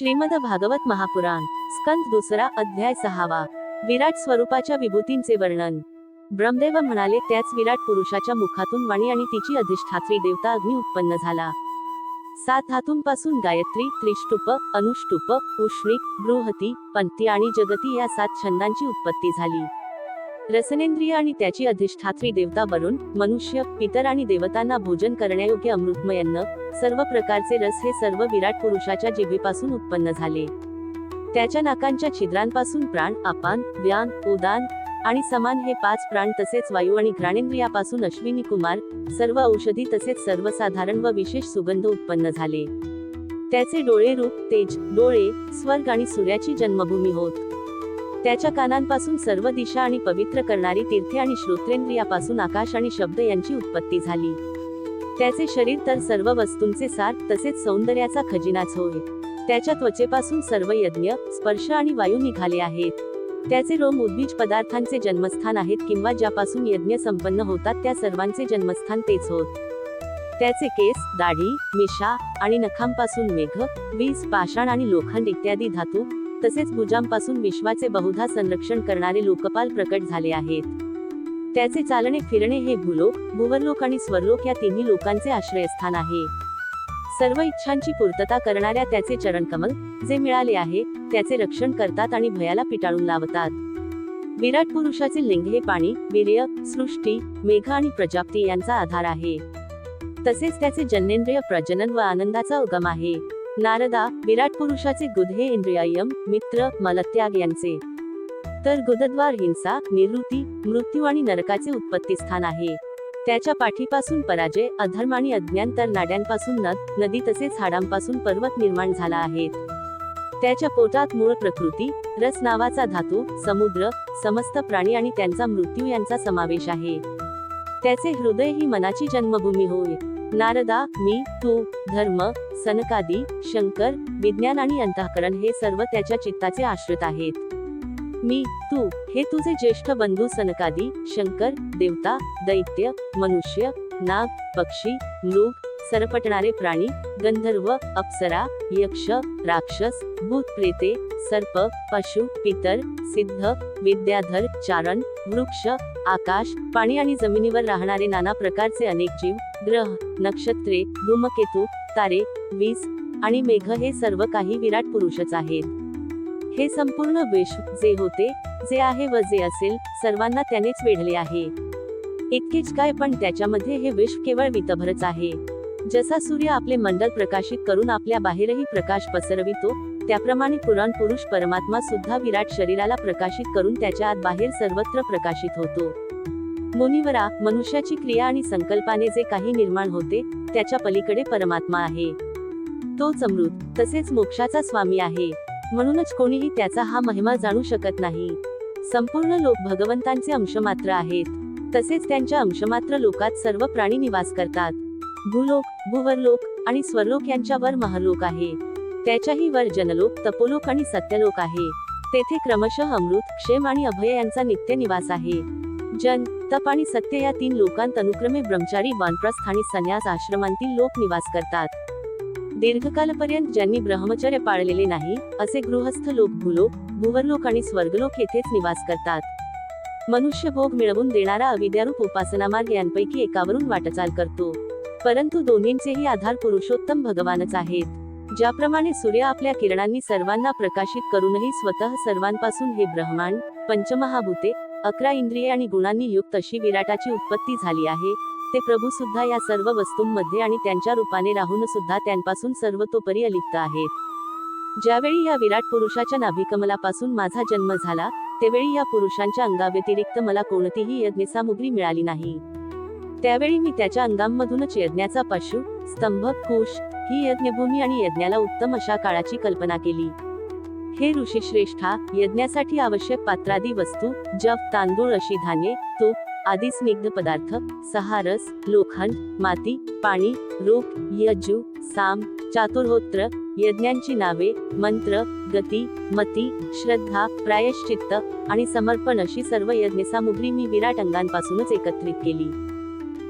श्रीमद भागवत महापुराण स्कंद दुसरा अध्याय सहावा. विराट स्वरूपाच्या विभूतींचे वर्णन. ब्रह्मदेव म्हणाले त्याच विराट पुरुषाच्या मुखातून वाणी आणि तिची अधिष्ठात्री देवता अग्नी उत्पन्न झाला. सात धातूंपासून गायत्री त्रिष्टुप अनुष्टुप उष्णिक बृहती पंथी आणि जगती या सात छंदांची उत्पत्ती झाली. रसनेंद्रिय आणि त्याची अधिष्ठात्री देवता बनून मनुष्य पितर आणि देवतांना भोजन करण्यायोग्य अमृतमय अन्न सर्व प्रकारचे रस हे सर्व विराट पुरुषाच्या जिभेपासून उत्पन्न झाले. त्याच्या नाकांच्या छिद्रांपासून प्राण अपान व्यान उदान आणि समान हे पाच प्राण तसेच वायू आणि घ्राणेंद्रियापासून अश्विनी कुमार सर्व औषधी तसेच सर्वसाधारण व विशेष सुगंध उत्पन्न झाले. त्याचे डोळे रूप तेज डोळे स्वर्ग आणि सूर्याची जन्मभूमी होत. त्याच्या कानांपासून सर्व दिशा आणि पवित्र करणारी तीर्थे आणि श्रोत्रेंद्रियापासून आकाश आणि शब्द यांची उत्पत्ती झाली. त्याचे शरीर तर सर्व वस्तूंचे सार तसेच सौंदर्याचा खजिनाच होय. त्याच्या त्वचेपासून सर्व यज्ञ स्पर्श आणि वायू निघाले आहेत. त्याचे रोम उद्बीज पदार्थांचे जन्मस्थान आहेत किंवा ज्यापासून यज्ञ संपन्न होतात त्या सर्वांचे जन्मस्थान तेच होत. त्याचे केस दाढी मिशा आणि नखांपासून मेघ वीज पाषाण आणि लोखंड इत्यादी धातू तसेच भुजांपासून विश्वाचे बहुधा संरक्षण करणारे लोकपाल प्रकट झाले आहेत. त्याचे चालणे फिरणे हे भूलोक भुवरलोक आणि स्वरलोक या तिन्ही लोकांचे आश्रयस्थान आहे. सर्व इच्छांची पूर्तता करणाऱ्या त्याचे चरणकमल जे मिळाले आहे त्याचे रक्षण करतात आणि भयाला पिटाळून लावतात. विराट पुरुषाचे लिंग हे पाणी वीर्य सृष्टी मेघ आणि प्रजाप्ती यांचा आधार आहे. तसेच त्याचे जन्नेंद्रिय प्रजनन व आनंदाचा उगम आहे. नारदा विराट पुरुषाचे गुद हे मित्र मलत्याग यांचे. तर गुदद्वार हिंसा निवृत्ती मृत्यू आणि नरकाचे उत्पत्ती स्थान आहे. त्याच्या पाठीपासून पराजय अधर्म आणि अज्ञान तर नाड्यांपासून नद नदी तसेच हाडांपासून पर्वत निर्माण झाला आहेत. त्याच्या पोटात मूळ प्रकृती रस नावाचा धातू समुद्र समस्त प्राणी आणि त्यांचा मृत्यू यांचा समावेश आहे. त्याचे हृदय ही मनाची जन्मभूमी होय. नारदा मी तू धर्म सनकादी शंकर विज्ञान आणि अंतःकरण हे सर्व त्याच्या चित्ताचे आश्रित आहेत. मी तू हे तुझे ज्येष्ठ बंधू सनकादी शंकर देवता दैत्य मनुष्य नाग पक्षी मृग सरपटणारे प्राणी गंधर्व अप्सरा यक्ष राक्षस भूत प्रेते सर्प पशु पितर सिद्ध विद्याधर चारण वृक्ष आकाश पाणी आणि जमिनीवर राहणारे नाना प्रकारचे अनेक जीव ग्रह नक्षत्रे धूमकेतू तारे वीज आणि मेघ हे सर्व काही विराट पुरुषच आहेत. हे संपूर्ण विश्व जे होते जे आहे व जे असेल सर्वांना त्यानेच वेढले आहे. इतकेच काय पण त्याच्यामध्ये हे विश्व केवळ वितभरच आहे. जसा सूर्य आपले मंडल प्रकाशित करून आपल्या बाहेरही प्रकाश पसरवितो त्याप्रमाणे पुराण पुरुष परमात्मा सुद्धा विराट शरीराला प्रकाशित करून त्याच्या आत बाहेर सर्वत्र प्रकाशित होतो. मुनिवरा मनुष्याची क्रिया आणि संकल्पाने जे काही निर्माण होते त्याच्या पलीकडे परमात्मा आहे. तोच अमृत तसेच मोक्षाचा स्वामी आहे. म्हणूनच कोणीही त्याचा हा महिमा जाणू शकत नाही. संपूर्ण लोक भगवंतांचे अंशमात्र आहेत. तसेच त्यांच्या अंशमात्र लोकात सर्व प्राणी निवास करतात. भूलोक भुवरलोक आणि स्वरलोक यांच्यावर महलोक आहे. त्याच्याही वर जनलोक तपोलोक आणि सत्यलोक आहे. तेथे क्रमशः अमृत क्षेम आणि अभय यांचा नित्य निवास आहे. जन तप आणि सत्य या तीन लोकांत अनुक्रमे ब्रह्मचारी वानप्रस्थ आणि संन्यास आश्रमांतील लोक निवास करतात. दीर्घकालपर्यंत ज्यांनी ब्रह्मचर्य पाळलेले नाही असे गृहस्थ लोक भूलोक भुवरलोक आणि स्वर्गलोक येथेच निवास करतात. मनुष्य भोग मिळवून देणारा अविद्यारूप उपासना मार्ग यांपैकी एकावरून वाटचाल करतो. परंतु दोन्हींचेही आधार पुरुषोत्तम भगवानच आहेत. ज्याप्रमाणे सूर्य आपल्या किरणांनी सर्वांना प्रकाशित करूनही स्वतः सर्वांपासून हे ब्रह्मांड पंचमहाभूते अकरा इंद्रिये आणि गुणांनी युक्त अशी विराटाची उत्पत्ती झाली आहे. ते प्रभू सुद्धा या सर्व वस्तूंमध्ये आणि त्यांच्या रूपाने राहून सुद्धा त्यांपासून सर्वतोपरी अलिप्त आहेत. ज्यावेळी या विराट पुरुषाच्या नाभिकमलापासून माझा जन्म झाला त्यावेळी या पुरुषांच्या अंगाव्यतिरिक्त मला कोणतीही यज्ञसामुग्री मिळाली नाही. त्यावेळी मी त्याच्या अंगांमधूनच यज्ञाचा पशु स्तंभ कोश ही यज्ञभूमी आणि यज्ञाला उत्तम अशा काळाची कल्पना केली. हे ऋषीश्रेष्ठा यज्ञासाठी आवश्यक पात्रादी वस्तू जप तांदूळ अशी धान्ये तूप आदी स्निग्ध पदार्थ सहारस लोखंड माती पाणी रोप यजू साम चातुर्होत्र यज्ञांची नावे मंत्र गती मती श्रद्धा प्रायश्चित्त आणि समर्पण अशी सर्व यज्ञसामुग्री मी विराट अंगांपासूनच एकत्रित केली.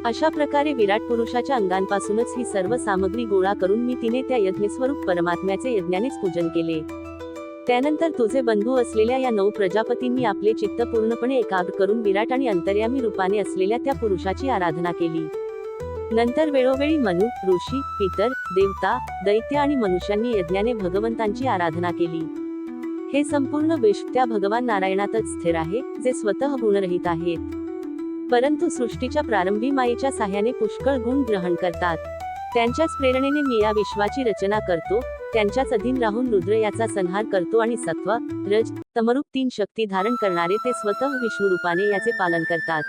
अशा प्रकारे विराट पुरुषाच्या अंगांपासूनच ही सर्व सामग्री गोळा करून मी तिने त्या यज्ञस्वरूप परमात्म्याचे यज्ञानेच पूजन केले. त्यानंतर तुझे बंधू असलेल्या या नऊ प्रजापतींनी आपले चित्त पूर्णपणे एकाग्र करून विराट आणि अंतर्यामी रूपाने असलेल्या त्या पुरुषाची आराधना केली. नंतर वेळोवेळी मनु ऋषी पितर देवता दैत्य आणि मनुष्यांनी यज्ञाने भगवंतांची आराधना केली. हे संपूर्ण विश्व त्या भगवान नारायणातच स्थिर आहे जे स्वतः गुणरहित आहेत. परंतु सृष्टीच्या प्रारंभी मायेच्या साह्याने पुष्कळ गुण ग्रहण करतात. त्यांच्याच प्रेरणेने मी या विश्वाची रचना करतो त्यांच्याच अधीन राहून रुद्र याचा संहार करतो आणि सत्व रज तमरूप तीन शक्ती धारण करणारे ते स्वतः विष्णू रूपाने याचे पालन करतात.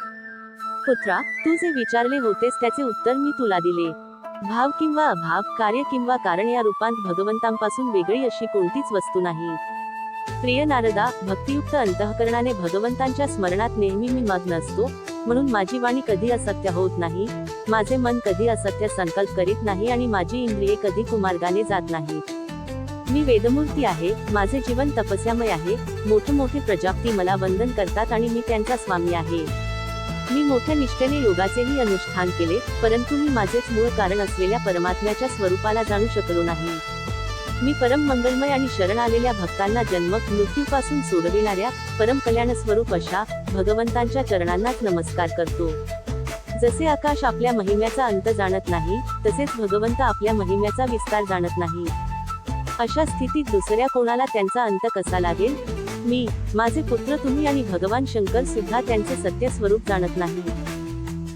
पुत्रा तू जे विचारले होतेस त्याचे उत्तर मी तुला दिले. भाव किंवा अभाव कार्य किंवा कारण या रूपांत भगवंतांपासून वेगळी अशी कोणतीच वस्तू नाही. प्रिय नारदा भक्तियुक्त अंतःकरणाने भगवंतांच्या स्मरणात नेहमी मी मग्न असतो म्हणून माझी वाणी कधी असत्य होत नाही माझे मन कधी असत्य संकल्प करीत नाही आणि माझी इंद्रिये कधी कुमार्गाने जात नाही. मी वेदमूर्ती आहे माझे जीवन तपस्यामय आहे मोठे मोठे प्रजापती मला वंदन करतात आणि मी त्यांचा स्वामी आहे. मी मोठ्या निष्ठेने योगाचेही अनुष्ठान केले परंतु मी माझेच मूळ कारण असलेल्या परमात्म्याच्या स्वरूपाला जाणू शकलो नाही. मी परम मंगलमय आणि शरण आलेल्या भक्तांना जन्म मृत्यूपासून सोडविणाऱ्या परम कल्याण स्वरूप अशा भगवंतांच्या चरणांनाच नमस्कार करतो. जसे आकाश आपल्या महिम्याचा अंत जाणत नाही तसेच भगवंत आपल्या महिम्याचा विस्तार जाणत नाही. अशा स्थितीत दुसऱ्या कोणाला त्यांचा अंत कसा लागेल? मी माझे पुत्र तुम्ही आणि भगवान शंकर सुद्धा त्यांचे सत्य स्वरूप जाणत नाही.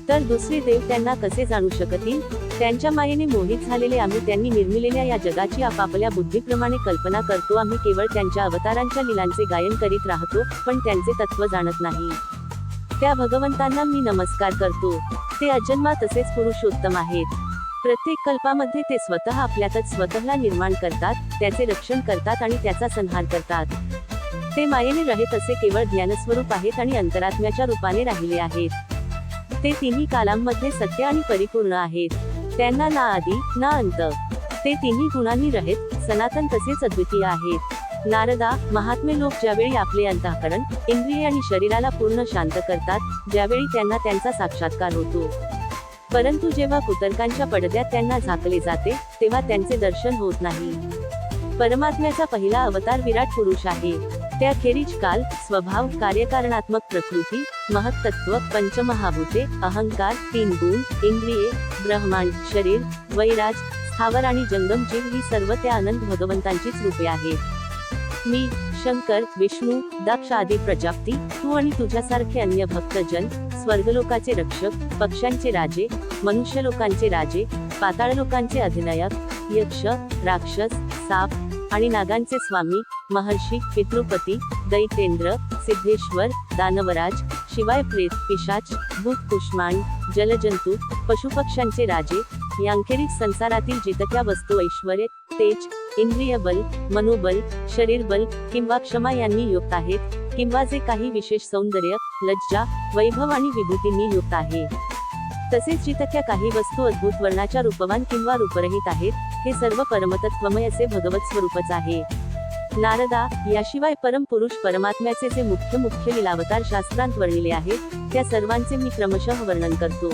तर दुसरे देव त्यांना कसे जाणू शकतील? त्यांच्या मायेने मोहित झालेले आम्ही त्यांनी निर्मिलेल्या या जगाची आपापल्या बुद्धीप्रमाणे कल्पना करतो. आम्ही केवळ त्यांच्या अवतारांच्या लीलांचे गायन करीत राहतो पण त्यांचे तत्व जाणत नाही. त्या भगवंतांना मी नमस्कार करतो. ते अजन्मा तसेच पुरुषोत्तम आहेत. प्रत्येक कल्पामध्ये ते स्वतः आपल्यातच स्वतःला निर्माण करतात त्याचे रक्षण करतात आणि त्याचा संहार करतात. ते मायेने रहित असे केवळ ज्ञानस्वरूप आहेत आणि अंतरात्म्याच्या रूपाने राहिले आहेत. ते तिन्ही कालांमध्ये सत्य आणि परिपूर्ण आहेत. त्यांना ना आधी ना अंत. ते तिन्ही गुणांनी रहित सनातन तसेच अद्वितीय आहेत. नारदा महात्मे लोक ज्यावेळी आपले अंतःकरण इंद्रिय आणि शरीराला पूर्ण शांत करतात ज्यावेळी त्यांना त्यांचा साक्षात्कार होतो. परंतु जेव्हा कुतर्कांच्या पडद्यात त्यांना झाकले जाते तेव्हा त्यांचे दर्शन होत नाही. परमात्म्याचा पहिला अवतार विराट पुरुष आहे. त्याखेरीज काल स्वभाव कार्यकारणात्मक प्रकृती महत्त्व पंचमहाभूते अहंकार तीन गुण इंद्रिये ब्रह्मांड शरीर वैराज स्थावर आणि जंगम जीव ही सर्व त्या आनंद भगवंतांचीच रूपे आहेत. मी शंकर विष्णू दक्ष आदी प्रजापती तू आणि तुझ्यासारखे अन्य भक्तजन स्वर्गलोकाचे रक्षक पक्ष्यांचे राजे मनुष्य लोकांचे राजे पाताळ लोकांचे अधिनायक यक्ष राक्षस साप आणि नागांचे स्वामी महर्षी पितृपती दैतेंद्र सिद्धेश्वर दानवराज शिवाय प्रेत पिशाच भूत कुष्मांड जलजंतू पशुपक्ष्यांचे राजे यांखेरीज संसारातील जितक्या वस्तू ऐश्वर्य तेज इंद्रिय बल मनोबल शरीर बल किंवा क्षमा यांनी युक्त आहेत किंवा जे काही विशेष सौंदर्य लज्जा वैभव आणि विभूतींनी युक्त आहे. तसेच जितक्या काही वस्तू अद्भुत वर्णाच्या रूपवान किंवा रूपरहित आहेत हे सर्व परमतत्वमय असे भगवत स्वरूपच आहे. नारदा याशिवाय परम पुरुष परमात्म्याचे जे मुख्य मुख्य लिलावतार शास्त्रांत वर्णिले आहेत त्या सर्वांचे मी क्रमशः वर्णन करतो.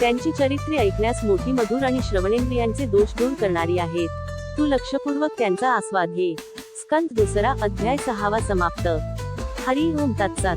त्यांची चरित्रे ऐकण्यास मोठी मधुर आणि श्रवणेंद्रियांचे दोष दूर करणारी आहेत. तू लक्षपूर्वक त्यांचा आस्वाद घे. स्कंद दुसरा अध्याय सहावा समाप्त. हरी ओम तत्सात.